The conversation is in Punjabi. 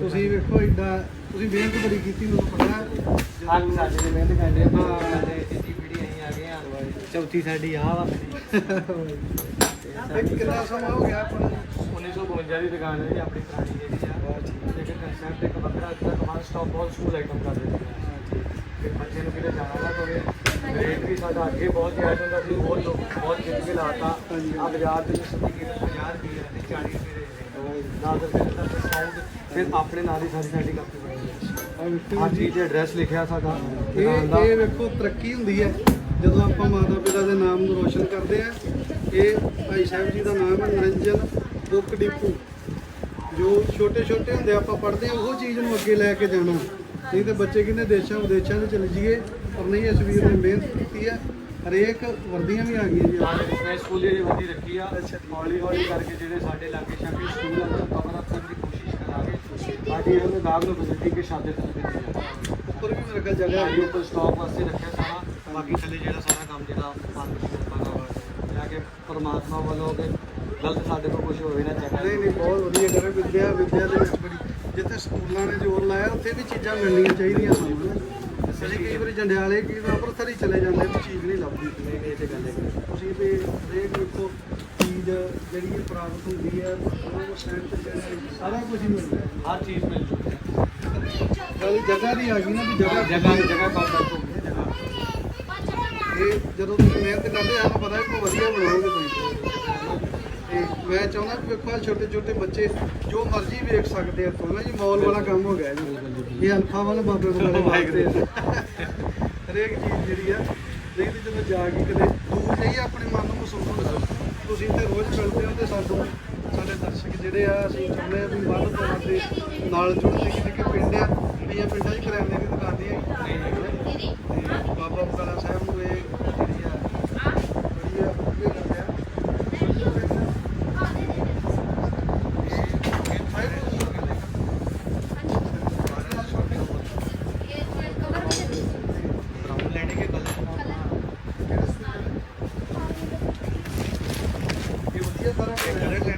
ਤੁਸੀਂ ਵੇਖੋ ਏਡਾ ਤੁਸੀਂ ਮਿਹਨਤ ਬੜੀ ਕੀਤੀ ਮੈਨੂੰ ਪਤਾ। ਹੈ। ਹਾਂ ਸਾਡੇ ਦੇ ਮਿਹਨਤ ਕਰਦੇ ਆ ਹਾਂ। ਸਾਡੇ ਤੀਜੀ ਪੀੜੀ ਅਸੀਂ ਆ ਗਏ ਆ। ਚੌਥੀ ਸਾਡੀ ਆ ਵਾ। ਇਹ ਕਿੰਨਾ ਸਮਾਂ ਹੋ ਗਿਆ ਆਪਾਂ ਨੂੰ? 1952 ਦੀ ਦੁਕਾਨ ਹੈ ਜੀ ਆਪਣੀ ਪੁਰਾਣੀ ਜਿਹੜੀ ਆ। ਲੇਕਿਨ ਕਨਸੈਪਟ ਇੱਕ ਵੱਖਰਾ ਅੱਜ ਵਨ ਸਟਾਪ ਬਹੁਤ ਸਕੂਲ ਆਈਟਮ ਕਰਦੇ ਸੀ ਕਿ ਬੱਚੇ ਨੂੰ ਕਿਤੇ ਜਾਣਾ ਨਾ ਪਵੇ। ਰੇਟ ਵੀ ਸਾਡਾ ਅੱਗੇ ਬਹੁਤ ਜ਼ਿਆਦਾ ਹੁੰਦਾ ਸੀ ਹੋਰ ਲੋਕ ਬਹੁਤ ਜਿੱਤ ਕੇ ਲਾਤਾ। ਆ ਬਾਜ਼ਾਰ ਦੇ ਵਿੱਚ ਸਬਜ਼ੀ ਕੀਮਤ 50 ਰੁਪਏ ਤੇ 40 ਰੁਪਏ ਦੇ ਰਹੇ 10 ਰੁਪਏ ਦਾ ਡਿਸਕਾਊਂਟ ਫਿਰ ਆਪਣੇ ਨਾਲ ਹੀ। ਸਾਰੀ ਆਹ ਵੇਖੋ ਹਰ ਚੀਜ਼ ਤੇ ਐਡਰੈਸ ਲਿਖਿਆ ਸਾਡਾ ਇਹ ਇਹ ਵੇਖੋ ਤਰੱਕੀ ਹੁੰਦੀ ਹੈ। ਜਦੋਂ ਆਪਾਂ ਮਾਤਾ ਪਿਤਾ ਦੇ ਨਾਮ ਨੂੰ ਰੋਸ਼ਨ ਕਰਦੇ ਆ ਇਹ ਭਾਈ ਸਾਹਿਬ ਜੀ ਦਾ ਨਾਮ ਹੈ ਨਰਿੰਜਨ ਬੁੱਕ ਡਿਪੂ। ਜੋ ਛੋਟੇ ਛੋਟੇ ਹੁੰਦੇ ਆਪਾਂ ਪੜ੍ਹਦੇ ਆ ਉਹ ਚੀਜ਼ ਨੂੰ ਅੱਗੇ ਲੈ ਕੇ ਜਾਣਾ। ਨਹੀਂ ਤੇ ਬੱਚੇ ਕਹਿੰਦੇ ਦੇਸ਼ਾਂ ਵਿਦੇਸ਼ਾਂ 'ਚ ਚਲੇ ਜਾਈਏ। ਪਰ ਨਹੀਂ ਇਸ ਵੀਰ ਨੇ ਮਿਹਨਤ ਕੀਤੀ ਹੈ। ਹਰੇਕ ਵਰਦੀਆਂ ਵੀ ਆ ਗਈਆਂ ਜੀ। ਮੈਂ ਸਕੂਲ ਜਿਹੜੀ ਵਧੀ ਰੱਖੀ ਆ। ਹੌਲੀ ਹੌਲੀ ਕਰਕੇ ਜਿਹੜੇ ਸਾਡੇ ਲਾਗੇ ਸ਼ਾਗੇ ਸਕੂਲ ਆ ਉਹਨਾਂ ਨੂੰ ਕਵਰ ਅਪ ਕਰਨ ਦੀ ਕੋਸ਼ਿਸ਼ ਕਰਾਂਗੇ। ਸਾਡੀ ਉਹਨੇ ਗਾਹਕ ਨੂੰ ਫੈਸਿਲਿਟੀ ਕੇ ਸ਼ਾਦੇ ਤੱਕ ਦਿੱਤੀ ਆ ਉੱਪਰ ਵੀ ਮੇਰੇ ਕੋਲ ਜਗ੍ਹਾ ਹੈ ਉੱਪਰ ਸਟਾਕ ਵਾਸਤੇ ਰੱਖਿਆ ਸਾਰਾ। ਬਾਕੀ ਥੱਲੇ ਜਿਹੜਾ ਸਾਰਾ ਕੰਮ ਜਿਹੜਾ ਬੰਦ ਕਰਨਾ ਵਾ ਜਾ ਕੇ ਪਰਮਾਤਮਾ ਵੱਲੋਂ ਕਿ ਗਲਤ ਸਾਡੇ ਕੋਲ ਕੁਝ ਹੋਵੇ ਨਾ ਚਾਹੀਦਾ ਨਹੀਂ ਨਹੀਂ ਬਹੁਤ ਵਧੀਆ ਕਰੇ ਵਿਦਿਆ ਵਿਦਿਆ ਦੇ ਵਿੱਚ ਬੜੀ ਜਿੱਥੇ ਸਕੂਲਾਂ ਨੇ ਜ਼ੋਰ ਲਾਇਆ ਉੱਥੇ ਵੀ ਚੀਜ਼ਾਂ ਮਿਲਣੀਆਂ ਚਾਹੀਦੀਆਂ ਸਾਨੂੰ ਅਸੀਂ ਕਈ ਵਾਰੀ ਜੰਡਿਆਲੇ ਕੀ ਅੰਮ੍ਰਿਤਸਰ ਹੀ ਚਲੇ ਜਾਂਦੇ ਵੀ ਚੀਜ਼ ਨਹੀਂ ਲੱਭਦੀ। ਨਹੀਂ ਨਹੀਂ ਇਹ ਤੇ ਗੱਲ ਹੈ ਤੁਸੀਂ ਵੀ ਹਰੇਕ ਵੇਖੋ ਚੀਜ਼ ਜਿਹੜੀ ਇਹ ਪ੍ਰਾਪਤ ਹੁੰਦੀ ਹੈ ਉਹ ਸੈਂਟ ਸਾਰਾ ਕੁਝ ਹੀ ਮਿਲਦਾ ਹਰ ਚੀਜ਼ ਮਿਲ ਚੁੱਕੀ ਹੈ। ਗੱਲ ਜਗ੍ਹਾ ਦੀ ਆ ਗਈ ਨਾ ਵੀ ਜਗ੍ਹਾ ਜਗ੍ਹਾ ਜਗ੍ਹਾ ਕੰਟੈਕਟ ਹੋ ਗਈ ਜਗ੍ਹਾ। ਇਹ ਜਦੋਂ ਤੁਸੀਂ ਮਿਹਨਤ ਕਰਦੇ ਆ ਤੁਹਾਨੂੰ ਪਤਾ ਹੈ ਕਿ ਵਧੀਆ ਬਣਾਓਗੇ ਤੁਸੀਂ। ਤੇ ਮੈਂ ਚਾਹੁੰਦਾ ਕਿ ਵੇਖੋ, ਆਹ ਛੋਟੇ ਛੋਟੇ ਬੱਚੇ ਜੋ ਮਰਜ਼ੀ ਵੇਖ ਸਕਦੇ ਆ ਤੋਂ ਨਾ ਜੀ, ਮੌਲ ਵਾਲਾ ਕੰਮ ਹੋ ਗਿਆ ਜੀ। ਇਹ ਅਲਫਾ ਵਾਲਾ ਬਾਬੇ ਦੇ ਵਾਸਤੇ ਹਰੇਕ ਚੀਜ਼ ਜਿਹੜੀ ਆ, ਨਹੀਂ ਤੇ ਜਦੋਂ ਜਾ ਕੇ ਕਦੇ ਦੂਰ ਜਾਈਏ, ਆਪਣੇ ਮਨ ਨੂੰ ਮਹਿਸੂਸ ਤੁਸੀਂ ਤੇ ਰੋਜ਼ ਮਿਲਦੇ ਹੋ ਤੇ ਸਾਨੂੰ ਸਾਡੇ ਦਰਸ਼ਕ ਜਿਹੜੇ ਆ, ਅਸੀਂ ਚਾਹੁੰਦੇ ਆ ਵੀ ਵੱਧ ਤੋਂ ਵੱਧ ਨਾਲ ਜੁੜਦੇ ਕਿ ਕਿ ਪਿੰਡ ਆ, ਕਈਆਂ ਪਿੰਡਾਂ 'ਚ ਕਰਿਆਨੇ Yeah.